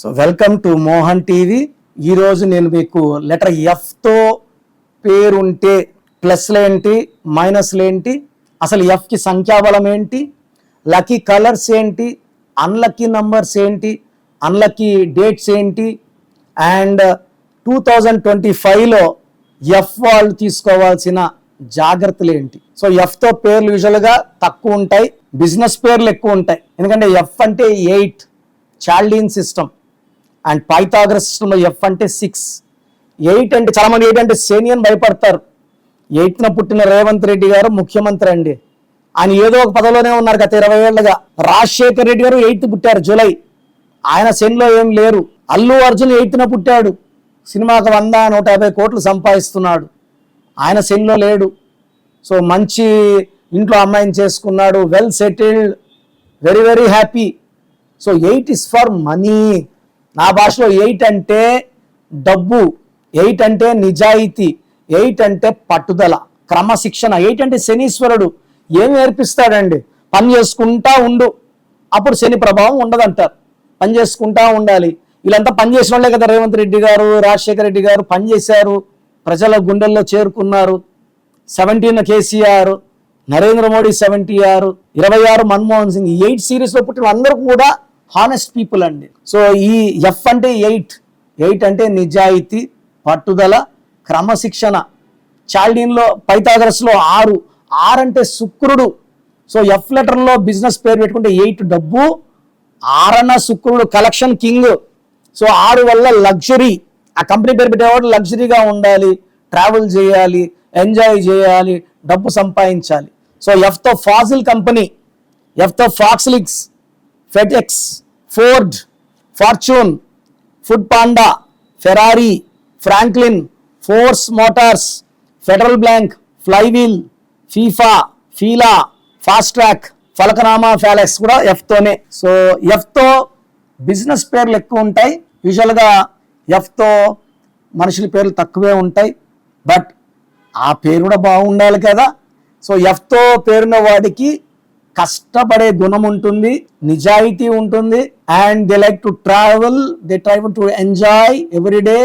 So welcome to Mohan TV. ఈరోజు నేను మీకు లెటర్ ఎఫ్తో పేరుంటే ప్లస్లు ఏంటి అసలు ఎఫ్కి సంఖ్యాబలం ఏంటి లక్కీ కలర్స్ ఏంటి అన్లక్కీ నంబర్స్ ఏంటి అన్లక్కీ డేట్స్ ఏంటి అండ్ టూ థౌజండ్ ట్వంటీ ఫైవ్లో ఎఫ్ వాళ్ళు తీసుకోవాల్సిన జాగ్రత్తలు ఏంటి. సో ఎఫ్తో పేర్లు యూజువల్గా తక్కువ ఉంటాయి బిజినెస్ పేర్లు ఎక్కువ ఉంటాయి. ఎందుకంటే ఎఫ్ అంటే eight Chaldean system and Pythagoras F అంటే సిక్స్ ఎయిట్ అంటే చాలా మంది ఎయిట్ అంటే శని అని భయపడతారు ఎయిట్న పుట్టిన రేవంత్ రెడ్డి గారు ముఖ్యమంత్రి అండి. ఆయన ఏదో ఒక పదవిలోనే ఉన్నారు గత ఇరవై ఏళ్ళుగా. రాజశేఖర్ రెడ్డి గారు ఎయిత్ పుట్టారు జూలై. ఆయన శనిలో ఏం లేరు. అల్లు అర్జున్ ఎయిత్న పుట్టాడు. సినిమాకు వంద నూట యాభై కోట్లు సంపాదిస్తున్నాడు. ఆయన శనిలో లేడు. సో మంచి ఇంట్లో అమ్మాయిని చేసుకున్నాడు. Well settled very very happy so eight is for money నా భాషలో ఎయిట్ అంటే డబ్బు ఎయిట్ అంటే నిజాయితీ ఎయిట్ అంటే పట్టుదల క్రమశిక్షణ ఎయిట్ అంటే శనీశ్వరుడు. ఏం నేర్పిస్తాడండి? పని చేసుకుంటా ఉండు. అప్పుడు శని ప్రభావం ఉండదంటారు. పని చేసుకుంటా ఉండాలి. వీళ్ళంతా పని చేసిన వాళ్ళే కదా రేవంత్ రెడ్డి గారు రాజశేఖర రెడ్డి గారు పని చేశారు. ప్రజల గుండెల్లో చేరుకున్నారు. Seventeen KCR Narendra Modi seventy ఆరు ఇరవై ఆరు మన్మోహన్ సింగ్. ఎయిట్ సిరీస్లో పుట్టిన అందరూ కూడా హానెస్ట్ పీపుల్ అండి. సో ఈ ఎఫ్ అంటే ఎయిట్ ఎయిట్ అంటే నిజాయితీ పట్టుదల క్రమశిక్షణ. చాల్డీన్లో పైతాగరస్లో ఆరు. ఆరు అంటే శుక్రుడు. సో ఎఫ్ లెటర్లో బిజినెస్ పేరు పెట్టుకుంటే ఎయిట్ డబ్బు ఆరన్న శుక్రుడు కలెక్షన్ కింగ్ సో ఆరు వల్ల లగ్జరీ ఆ కంపెనీ పేరు పెట్టేవాడు లగ్జరీగా ఉండాలి ట్రావెల్ చేయాలి ఎంజాయ్ చేయాలి డబ్బు సంపాదించాలి. సో ఎఫ్తో ఫాజిల్ కంపెనీ ఎఫ్తో ఫాక్స్లిక్స్. FedEx Ford Fortune Foodpanda Ferrari Franklin Force Motors Federal Bank Flywheel FIFA Fila Fastrack Falaknuma ఫ్యాలెక్స్ కూడా ఎఫ్తోనే సో ఎఫ్తో బిజినెస్ పేర్లు ఎక్కువ ఉంటాయి. యూజువల్గా ఎఫ్తో మనుషుల పేర్లు తక్కువే ఉంటాయి. బట్ ఆ పేరు కూడా బాగుండాలి కదా. సో ఎఫ్తో పేరున్న వాడికి కష్టపడే గుణం ఉంటుంది నిజాయితీ ఉంటుంది and they like to travel they travel to enjoy every day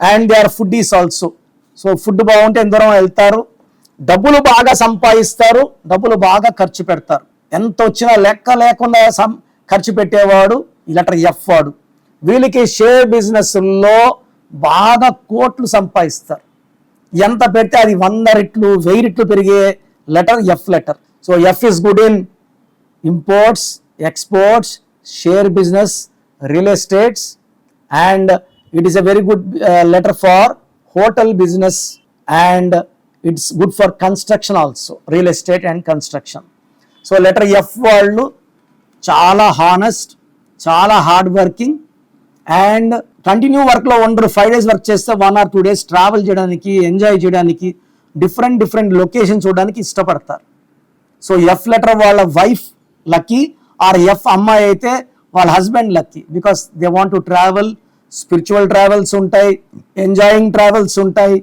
and they are food is also so food బాగుంటే ఎంత దూరం వెళ్తారు డబ్బులు బాగా సంపాదిస్తారు డబ్బులు బాగా ఖర్చు పెడతారు. ఎంత వచ్చినా లెక్క లేకుండా సం ఖర్చు పెట్టేవాడు ఈ లెటర్ ఎఫ్ వాడు. వీళ్ళకి షేర్ బిజినెస్లో బాగా కోట్లు సంపాదిస్తారు. ఎంత పెడితే అది వంద రెట్లు వెయ్యి రెట్లు పెరిగే letter F letter. So F is good in imports exports share business real estates and it is a very good letter for hotel business and it's good for construction also real estate and construction so letter F వాళ్ళు చాలా honest చాలా hard working and continue వర్క్లో ఉండరు five days work చేస్తే one or two days travel చేయడానికి enjoy చేయడానికి different different location చూడడానికి ఇష్టపడతారు. సో ఎఫ్ లెటర్ వాళ్ళ వైఫ్ లక్కీ ఆర్ ఎఫ్ అమ్మాయి అయితే వాళ్ళ husband lucky because they want to travel spiritual travels ఉంటాయి ఎంజాయింగ్ ట్రావెల్స్ ఉంటాయి.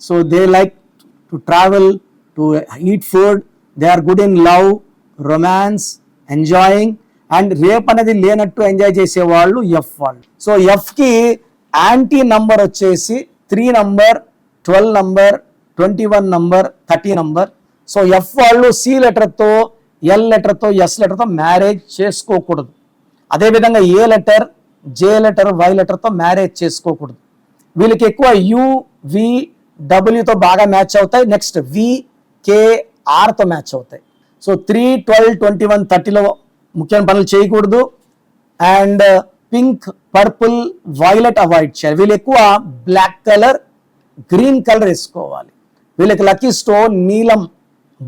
So they like to travel to eat food they are good in love romance enjoying and rape అనేది లేనట్టు enjoy చేసే వాళ్ళు F వాళ్ళు. సో ఎఫ్కి యాంటీ నంబర్ వచ్చేసి three number twelve number twenty one number thirty number so F వాళ్ళు C లెటర్తో L లెటర్తో S లెటర్తో మ్యారేజ్ చేసుకోకూడదు. అదేవిధంగా A letter J letter Y లెటర్తో marriage చేసుకోకూడదు. వీళ్ళకి ఎక్కువ యు వి డబ్ల్యూతో బాగా మ్యాచ్ అవుతాయి. నెక్స్ట్ వి కే ఆర్తో మ్యాచ్ అవుతాయి. So three twelve twenty one థర్టీలో ముఖ్యమైన పనులు చేయకూడదు. And pink purple violet avoid చేయాలి. వీళ్ళు ఎక్కువ బ్లాక్ కలర్ గ్రీన్ కలర్ వేసుకోవాలి. వీళ్ళకి లక్కీ స్టోన్ నీలం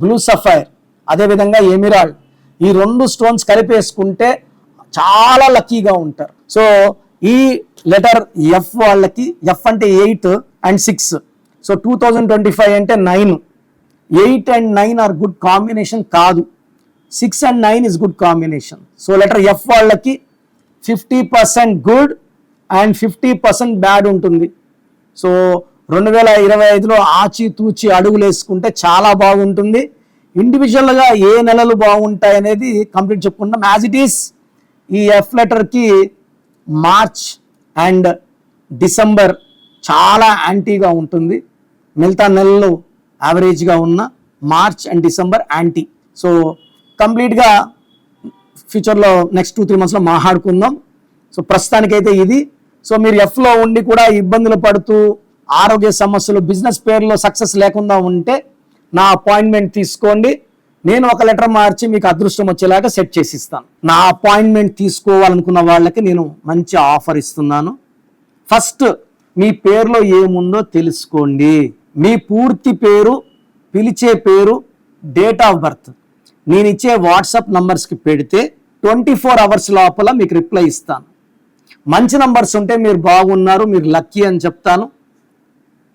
బ్లూ సఫైర్ అదేవిధంగా ఎమిరాల్డ్ ఈ రెండు స్టోన్స్ కలిపేసుకుంటే చాలా లక్కీగా ఉంటారు. సో ఈ లెటర్ ఎఫ్ వాళ్ళకి ఎఫ్ అంటే eight and six. So two thousand twenty five అంటే nine. Eight and nine are good combination కాదు. Six and nine is good combination so letter F వాళ్ళకి fifty percent good and fifty percent bad ఉంటుంది. So రెండు వేల ఇరవై ఐదులో ఆచితూచి అడుగులు వేసుకుంటే చాలా బాగుంటుంది. ఇండివిజువల్గా ఏ నెలలు బాగుంటాయి అనేది కంప్లీట్ చెప్పుకుంటాం యాజ్ ఇట్ ఈస్ ఈ ఎఫ్ లెటర్కి మార్చ్ అండ్ డిసెంబర్ చాలా యాంటీగా ఉంటుంది. మిగతా నెలలు యావరేజ్గా ఉన్న March and December anti so కంప్లీట్గా ఫ్యూచర్లో నెక్స్ట్ టూ త్రీ మంత్స్లో మాట్లాడుకుందాం. సో ప్రస్తుతానికైతే ఇది. సో మీరు ఎఫ్లో ఉండి కూడా ఇబ్బందులు పడుతూ ఆరోగ్య సమస్యలు బిజినెస్ పేరులో సక్సెస్ లేకుండా ఉంటే నా అపాయింట్మెంట్ తీసుకోండి. నేను ఒక లెటర్ మార్చి మీకు అదృష్టం వచ్చేలాగా సెట్ చేసి ఇస్తాను నా అపాయింట్మెంట్ తీసుకోవాలనుకున్న వాళ్ళకి నేను మంచి ఆఫర్ ఇస్తున్నాను. ఫస్ట్ మీ పేరులో ఏముందో తెలుసుకోండి. మీ పూర్తి పేరు పిలిచే పేరు డేట్ ఆఫ్ బర్త్ నేను ఇచ్చే వాట్సాప్ నంబర్స్కి పెడితే ట్వంటీ ఫోర్ అవర్స్ లోపల మీకు రిప్లై ఇస్తాను. మంచి నంబర్స్ ఉంటే మీరు బాగున్నారు మీరు లక్కీ అని చెప్తాను.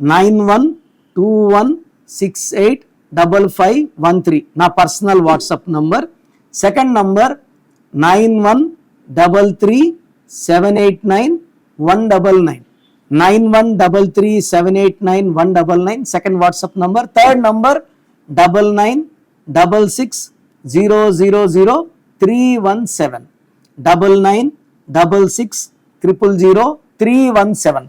Nine one two one six eight double five one three నా personal WhatsApp number second number nine one double three seven eight nine one double nine nine one double three seven eight nine one double nine second WhatsApp number third number double nine double six zero zero zero three one seven double nine double six triple zero three one seven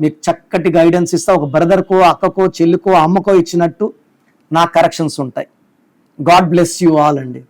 మీకు చక్కటి guidance ఇస్తా ఒక బ్రదర్కో అక్కకో చెల్లికో అమ్మకో ఇచ్చినట్టు నా corrections ఉంటాయి. God bless you all అండి.